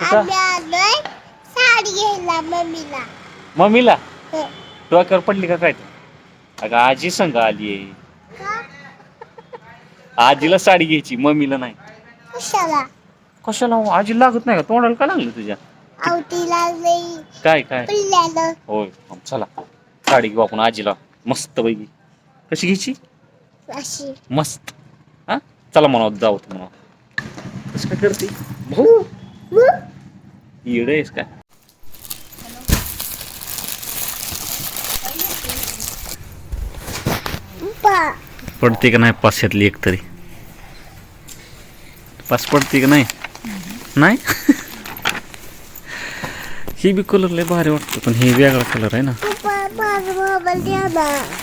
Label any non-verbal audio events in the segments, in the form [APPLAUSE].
कुठं? आम्ही आलोय साडी घ्यायला मम्मीला. मम्मीला? हं. डोक्यावर पडली का काय? अगं आजी संग आली का? आजीला साडी घ्यायची मम्मीला नाही. कशाला? कशाला हो? आजी लागत नाही का? तोंडाला का लागलं तुझ्या? आवतीला नाही काय काय? होय मग चला. साडी घेऊ आपण आजीला. मस्त पैकी. कशी घ्यायची? अशी. मस्त. हा? चला म्हणा जाऊ म्हणा. कसं काय करते? भाऊ येड आहेस पा पडते का नाही पाचशेतली एक तरी पाच पडते का नाही नाही ही बी कलर लय भारी वाटतं पण हे वेगळा कलर आहे ना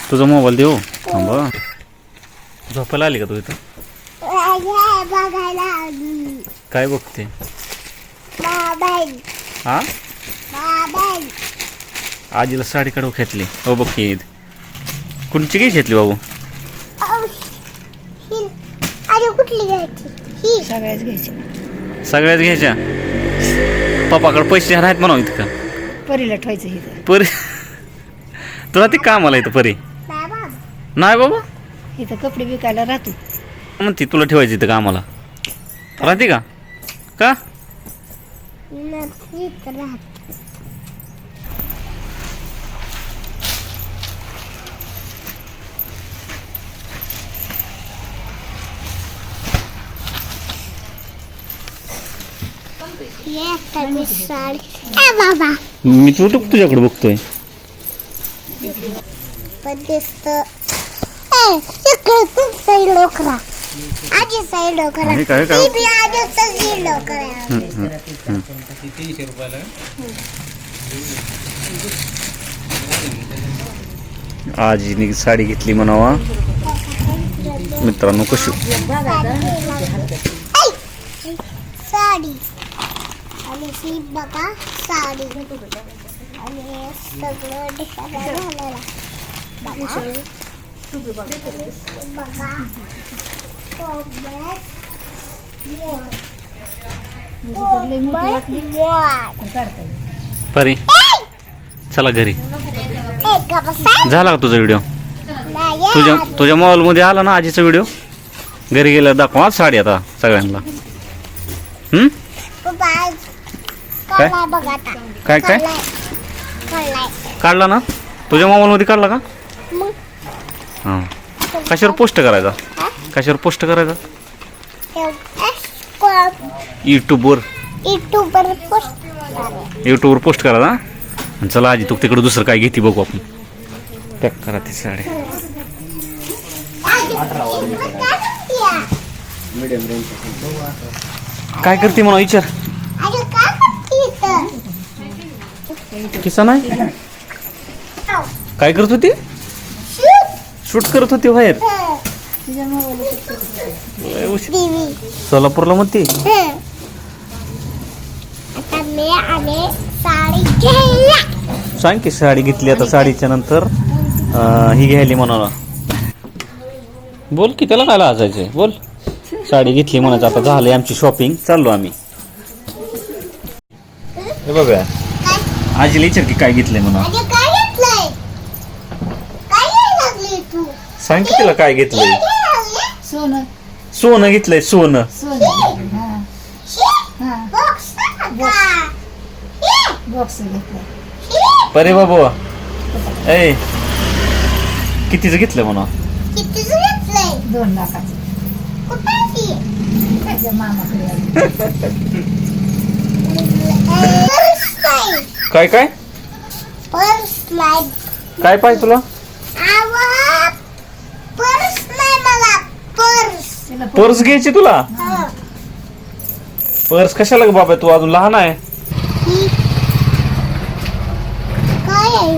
तुझा मोबाईल देऊ थांबा झोपायला आली का तू इथं. काय बघते हा? आजीला साडी काढू घेतली. हो बघ ही कोणची काही घेतली बाबू? सगळ्याच घ्यायचे? सगळ्याच घ्यायच्या. पप्पाकडे पैसे आहेत म्हणा इथं. का परीला ठेवायचं इथं. परी? तुला ते कामाला येतं परी. नाही बाबा. नाही बाबा. इथं कपडे विकायला राहतो. म्हणते तुला ठेवायची इथं कामाला. राहते का? का? नक्कीच राहत मी बाबा मी तू तू तुझ्याकडे बघतोय. पण दिसत. ए इकडे खूप साई आजी डोकरा हे काय काय? ती बी आजीचा साई डोकरा आजीने साडी घेतली म्हणावा. मित्रांनो कशी? ऐ! साडी. आणि ही बघा साडी. आणि हे सगळं बघा. बघा. परी चला घरी? झाला का तुझा व्हिडिओ तुझ्या. तुझ्या मोबाईल मध्ये आला ना आजीचा व्हिडिओ घरी गेल्यावर दाखवा हा साडी आता सगळ्यांना आज काय? काय काय. काढला ना तुझ्या मोबाईल मध्ये काढला का हा कशावर पोस्ट करायचा? कशावर पोस्ट करायचा? युट्यूबवर. युट्यूबवर पोस्ट करा. युट्यूबवर पोस्ट करायचा आणि चला आजी तू तिकडे दुसरं काय घेते बघू आपण. पॅक करा ती साडी. काय करते म्हणा विचार? किसा नाही? काय करत होती? शूट. शूट करत होती बाहेर. सोलापूरला मग ती सांग की साडी घेतली आता साडीच्या नंतर. ही घ्यायली म्हणाला. बोल की त्याला काय लाजायचंय? बोल. साडी घेतली म्हणायचं आता झाली आमची शॉपिंग चाललो आम्ही. हे बघा आजीला विचार की काय घेतलंय म्हणा. अरे काय घेतलंय? काय घ्यायला लागली तू? सांग की तिला काय घेतलंय? सोनं. सोनं घेतलंय सोनं. हा. हे? हा. बॉक्स. हे? घेतला हे? परे बाबू. ए कितीचं घेतलंय म्हणा? दोन लाखाचं. ती? मामाकडे आली. काय काय? नाही. काय पाहिजे तुला आवा, पर्स नाही मला पर्स घ्यायची तुला. पर्स कशाला ग बाबा तू अजून लहान आहे?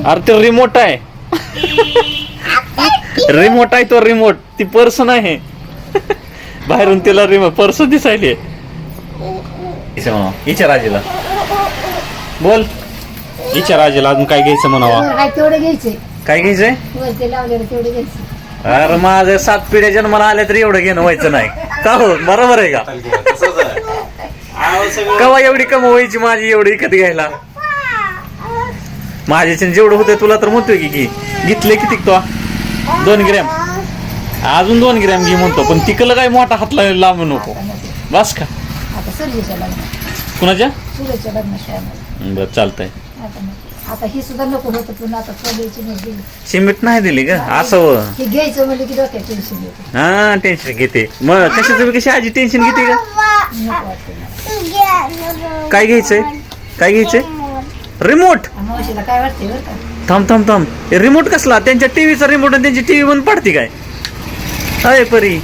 अरे ते रिमोट आहे. रिमोट आहे तो रिमोट ती पर्स नाही. बाहेरून तिला रिमोट पर्स दिसायली. विचार आजीला. बोल. विचार आजीला अजून काय घ्यायचं म्हणावा? काय घ्यायचंय. अरे माझं सात पिढ्या जन्माला आल्या तरी एवढं घेणं व्हायचं नाही. का हो? बरोबर आहे का? कवा एवढी कमवायची माझी एवढी विकत घ्यायला? माझ्याच्या जेवढं होतं तुला तर म्हणतोय की घे घेतले किती तो? दोन ग्रॅम. अजून दोन ग्रॅम घे म्हणतो पण तिकडलं काय मोठा हात लांबू नको. बस का? कुणाच्या. बरं चालतंय. आता ही सुद्धा नको होतं पण आता चढायची नाही दिली सिमेंट नाही दिली का? असं हो. घ्यायचं म्हणजे की डोक्यात टेन्शन येते. हा टेन्शन घेते. मग कशाचं कशी आजी टेन्शन घेते का? नको वाटते मला. काय घ्यायचंय? काय घ्यायचंय? रिमोट मावशीला काय वाटते बरं का? थांब थांब थांब. हे रिमोट कसला? त्यांच्या टीव्हीचा रिमोट आणि त्यांची टीव्ही बंद पडते काय? अय परी.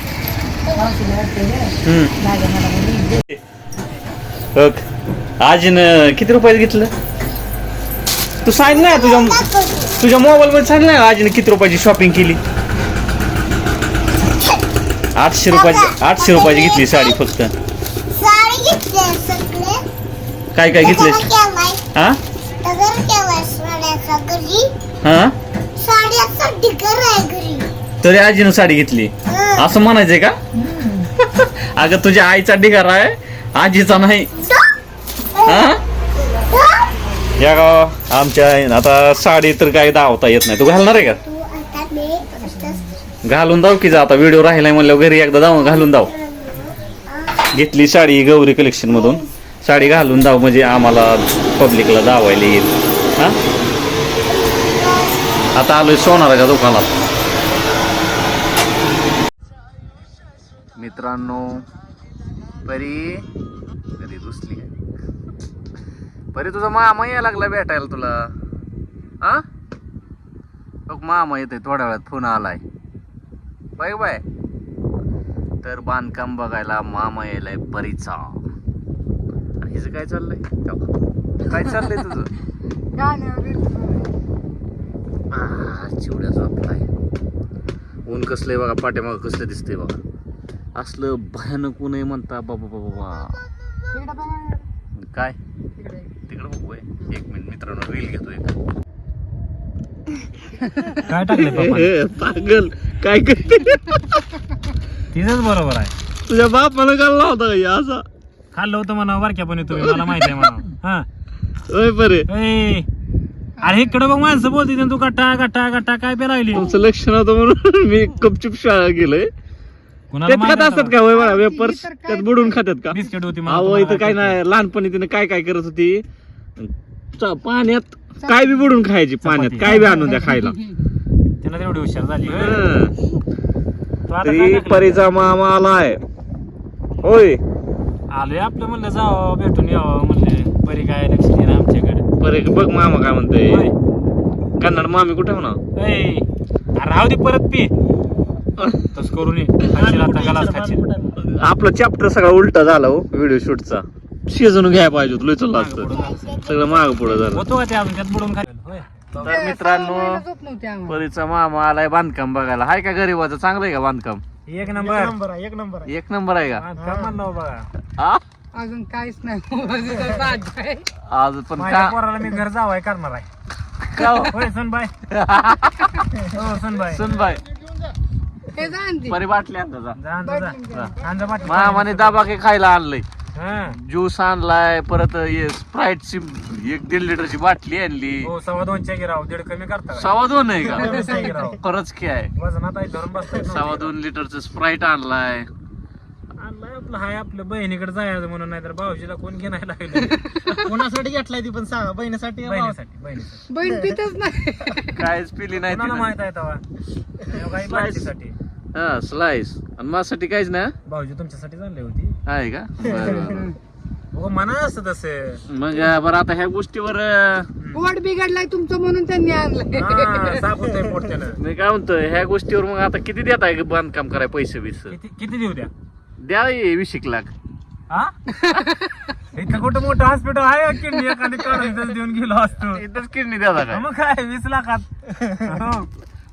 मावशीला वाटते रे हम्म. लागे मला मुली दे. बघ आजीनं किती रुपयात घेतलं? तू सांग ना तुझ्या तुझ्या मोबाईल मध्ये सांग ना आजीने किती रुपयाची शॉपिंग केली. आठशे रुपयाची आठशे रुपयाची घेतली साडी फक्त. काय काय घेतले हा? हा? तरी आजीनं साडी घेतली. असं म्हणायचंय का? [LAUGHS] अगं तुझ्या आईचा ढिगारा आहे आजीचा नाही. हा? या गाव आमच्या आता साडी तर काय दावता येत नाही. तू घालणार आहे का? घालून जाऊ की जा आता. व्हिडिओ राहिलाय म्हणल्यावर घरी एकदा जाऊ घालून जाऊ घेतली साडी गौरी कलेक्शन मधून. साडी घालून जाऊ म्हणजे आम्हाला पब्लिकला दावायला येईल. हा? आता आलोय सोनाराच्या दुकानात. मित्रांनो परी कधी दुसली परी तुझा मामा यायला लागला भेटायला तुला. हा? बघ मामा येतोय थोड्या वेळात फोन आलाय. Bye bye. तर बांधकाम बघायला मामा यायलाय परीचा. आणि हिचं काय चाललंय? काय चाललंय तुझं? आ, चिवड्या झोपलाय. ऊन कसलंय बघा पाठीमागं कसलं दिसतंय बघा. असलं भयानक ऊन आहे म्हणता बाबा बाबा बाबा. काय? तिकडं बघूय. एक मिनिट मित्रांनो रील घेतोय का काय टाकले पागल. काय करते तिथंच बरोबर आहे. तुझ्या बापानं घालला होता का हे असा? खाल्लं होतं म्हणा बारक्यापणी तुम्ही मला माहिती आहे म्हणा हा. होय बरे. ए, अरे इकडं बघ माणसं बोलते तू गट्टा गट्टा गट्टा काय पे राहिली. तुमचं लक्ष नव्हतं म्हणून मी कपचूप शाळा गेलोय. कुणाला त्यात खात असतात का होय बघा वेपर्स त्यात बुडून खातात का बिस्किट होती मला अहो इथं काय. नाही लहानपणी तिने काय काय करत होती च- पाण्यात काय बी बुडून खायची पाण्यात. काय बी आणून द्या खायला त्याला तेवढी हुशार झाली होय. हं. तू आता काय तरी टाकलं? परीचा मामा आलाय होय आलोय आपलं म्हणलं जावं भेटून यावं म्हणले बरी काय लक्ष दे ना आमच्याकडे परे बघ मामा काय म्हणतोय होय. कन्नड मामी कुठे म्हणा ए, अरे राहू दे परत पी तस करून ये. खाशील आता गलास खाशील. आपला चॅप्टर सगळा उलटा झाला हो व्हिडिओ शूटचा शिजून घ्यायला पाहिजे होतं, लय चाललं असतं. सगळं माग पुढे झालं. होतो का ते अजून त्यात बुडून खाईल होय. तर मित्रांनो परीचा मामा आलाय बांधकाम बघायला. हाय का गरीबाचं? चांगलं आहे का बांधकाम? एक नंबर. एक नंबर आहे एक नंबर आहे. का? बांधकाम म्हणलं बघा? हा? अजून काहीच नाही. आज पण माझ्या का? पोराला मी घर जावाय करणार आहे. का हो? होय सुनबाई. [LAUGHS] हो सुनबाई. हे परी बाटली आणता जा. मामाने दाबा के खायला आणलंय. हा. ज्यूस आणलाय परत स्प्राईटची एक दीड लिटरची बाटली आणली. हो सव्वा दोनच्या गिराव दीड कमी करता का? सव्वा दोन आहे का? [LAUGHS] खरंच की आहे. वजनात आहे धरून बसताय सव्वा दोन लिटरचं स्प्राईट आणलाय. आणलाय आपलं हाय आपलं. बहिणीकडे जायचं म्हणून नाही तर भाऊजीला कोण घेणार लागलं? कोणासाठी घेतलाय ती पण सांगा. बहिणीसाठी बहिणीसाठी बहिणीसाठी. बहीण पितच नाही. काहीच पिली नाही. माहीत आहे तेव्हा काही हा स्लाइस आणि माझ्यासाठी काहीच ना? भाऊजी तुमच्यासाठी चालली होती. आहे का? बरं, बरं. हो मना असतं तसं मग बरं आता ह्या गोष्टीवर अं, पोट बिघडलाय तुमचं म्हणून त्यांनी आणलंय. हा, साफ होतंय पोट त्यानं मी काय म्हणतोय ह्या गोष्टीवर मग आता किती देत आहे बांधकाम कराय पैसे बिस? किती किती देऊ द्या? द्या हे वीस एक लाख. हा? इथं कुठं मोठं हॉस्पिटल आहे? किडनी एखादी काढून इथंच देऊन गेलो असतो. इथंच किडनी द्या काय? मग काय वीस लाखात? हो.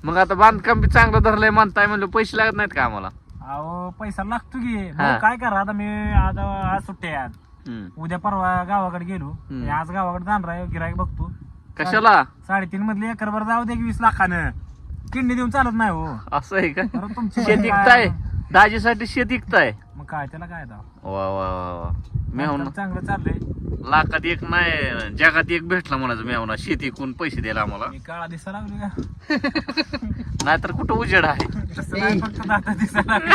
मग आता बांधकाम बी चांगलं धरलंय म्हणताय म्हणलं पैसे लागत नाहीत का आम्हाला? अहो पैसा लागतो की. मग काय करा आता मी आज आज सुट्टी आहे आज. हम्म. उद्या परवा गावाकडे गेलो. हम्म. मी आज गावाकडे जाणार आहे गिराईक बघतो. कशाला? साडेतीन मधले एकरभर जाऊ दे की वीस लाखानं. किडनी देऊन चालत नाही हो. असं आहे का? बरं तुमची शेत इकताय दाजीसाठी शेत इकताय मग काय त्याला काय आता? वा वा वा वा. मेहून चांगलं चाललंय. लाखात एक नाही जगात एक भेटला म्हणायचं मेहूना शेती कोण पैसे द्यायला आम्हाला? मी काळा दिसा लागली का? नाहीतर कुठं उजेड आहे? तसं नाही फक्त दाता दिसायला लागले.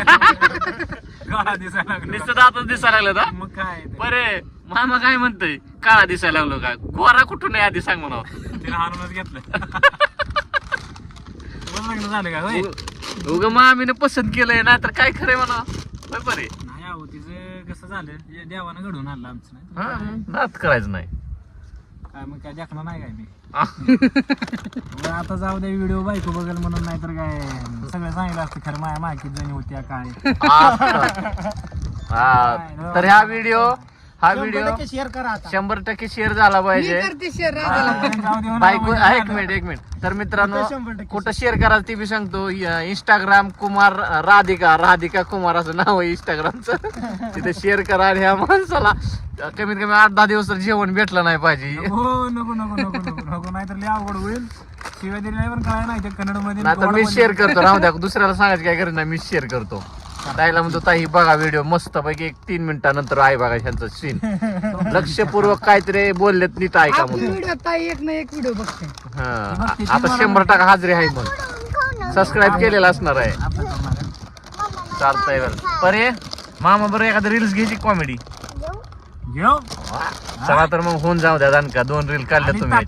काळा दिसायला लागले. नुसतं दातच दिसायला लागलं का मग काय ते? बरे मामा काय म्हणतोय? काळा दिसायला लागलो का? गोरा कुठून आहे आधी सांग म्हणा तिला घेतलं. लग्न झालं का होय? उग मामीने पसंत केलंय ना तर काय खरंय म्हणा होय बरे. कसं झालं? हे देवानं घडवून आणलं आमचं नाही हा मग नात करायचं नाही. काय मग काय देखणार नाही काय मी? आ, आता जाऊ दे व्हिडिओ बायको बघेल म्हणून नाही तर काय? सगळं सांगितलं असतं खरं माया माकीत जणी होत्या काय? हा तर हा व्हिडिओ हा व्हिडिओ शेअर करा आता. शंभर टक्के शेअर झाला मी पाहिजे. करते शेअर राजाला जाऊ दे बायको हा, एक मिनिट एक मिनिट तर मित्रांनो कुठं शेअर करा ते बी सांगतो. इंस्टाग्राम कुमार राधिका राधिका कुमार असं नाव आहे इंस्टाग्रामचं तिथे शेअर करा आणि ह्या माणसाला कमीत कमी आठ दहा दिवस तर जेवण भेटलं नाही पाहिजे. हो नको नको नको नको नको नाहीतर लय अवघड होईल. शिवाय दिली नाही पण काय नाही ते कन्नडमध्ये मी शेअर करतो. राहू द्या दुसऱ्याला सांगायचं काय गरज नाही मी शेअर करतो. ताईला म्हणतो ताई बघा व्हिडिओ मस्त पैकी एक तीन मिनिटानंतर आहे बघा ह्यांचं सीन [LAUGHS] लक्षपूर्वक काहीतरी बोललेत नीट ऐका म्हणून? व्हिडिओ ताई एक ना एक व्हिडिओ बघते. हा आता शंभर टक्का. हाजरी आहे मग. सबस्क्राईब केलेलं असणार आहे. चालतंय बरं. परे मामा बरं एखादं रील्स घ्यायची कॉमेडी घेऊ. चला तर मग होऊन जाऊ द्या का दोन रील काढल्या तुम्ही